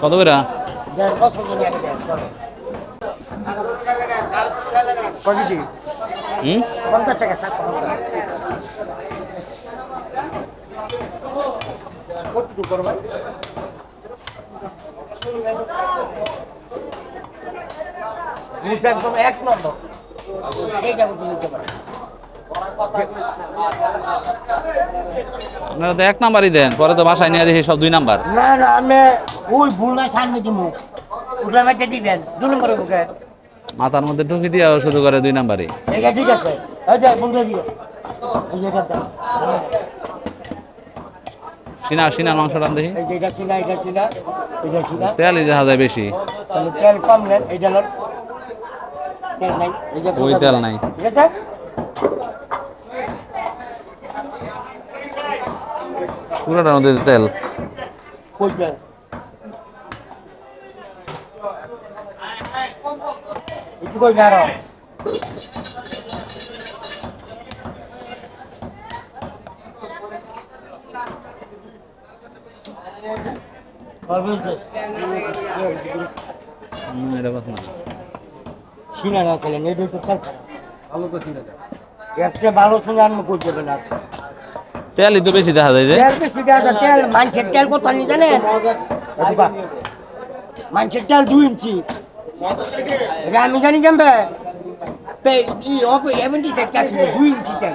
কত করে? হুম? পঞ্চাশ টাকা ষাট একদম এক নম্বর। আপনারা তো এক নাম্বারই দেন পরে তো বাসায় নিয়ে দেখি সব দুই নাম্বার। না না আমি ওই ভুল না সামনে দিব। ওটা মেটে দিবেন দু নম্বরের বুকে। মাথার মধ্যে ঢুকি দিয়ে শুরু করে দুই নাম্বারই। ঠিক আছে। এই যে বন্ধু দিও এই যে দাও। সিনা সিনার মাংস রান দেখি। এটা কিনা এটা কিনা এটা কিনা তেলই দেখা যায় বেশি। তাহলে তেল কম নেন এইটা নেন তেল নাই ওই তেল নাই। ঠিক আছে? পুরোটার মধ্যে তেল। কই তেল একটু কই না এটা কথা না সিনা না খেলেন এই দুটো তেল ভালো তো সিনা একটা ভালো শুনে আমি কই দেবেন আর তেলই তো বেশি দেখা যায় যে। তেল কত মাংসের তেল দুই ইঞ্চি আমি জানি তেল দুই ইঞ্চি তেল।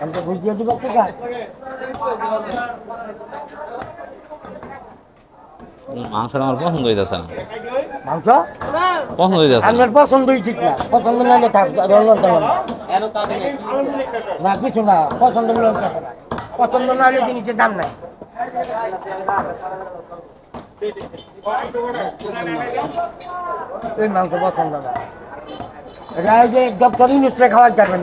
আমি তো বুঝিয়ে দিব টাকা মাংসটা আমার পছন্দ হইতেছে না। মাংস? পছন্দ হইতেছে না। আপনার পছন্দই ঠিক না। পছন্দ না হলে থাক রঙ তেমন না কিছু না পছন্দ হলে না। পছন্দ না হলে জিনিসের দাম নাই। এই মাংস পছন্দ না। এটা এই যে ডক্টর ইউনিসে খাওয়ার যাবেন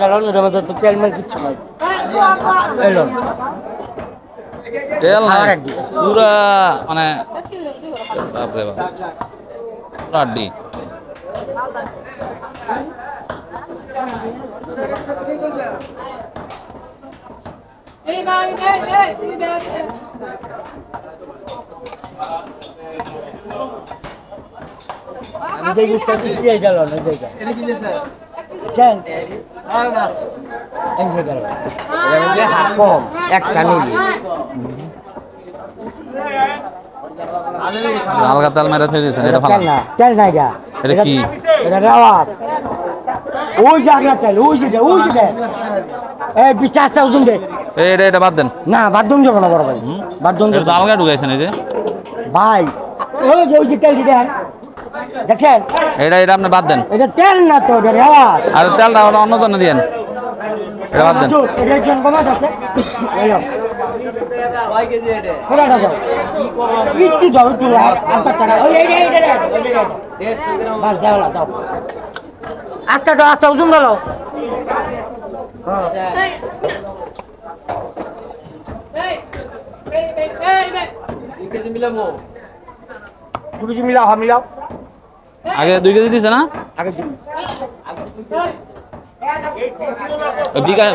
কারণ এটার মধ্যে তো তেল মেল কিচ্ছু নাই। এলো তেল নাই। পুরা মানে বাপরে বাপ। পুরা আড্ডি এই ভাই এই এই তুই বেশ গুছটা দিয়ে গেল না। কেন হাত কম একটা নিলি তেল মেরে ফেলে দিয়েছেন এটা ভালো না তেল নাই গা। এটা কি? এটা রেওয়াজ। ওই যে তেল ওই যে ওই যে এই বিশ্বাসটা ওজন দে। এটা এটা বাদ দেন। না বাথরুম যাব না বড় ভাই। আলগা ঢুকাইছেন এই যে। ভাই ওই যে ওই যে তেল দিবেন দেখছেন এটা এটা আপনি বাদ দেন। এটা তেল না তো এটা রেওয়াজ। আর তেলটা অন্য জন্য দিয়েন। এটা বাদ দেন। এটার জন্য আছে। ওজন দাও। হ্যাঁ। দুটো যে মিলাও, হ্যাঁ, মিলাও। আগে দুই কেজি দিছে না? আগে বিঘা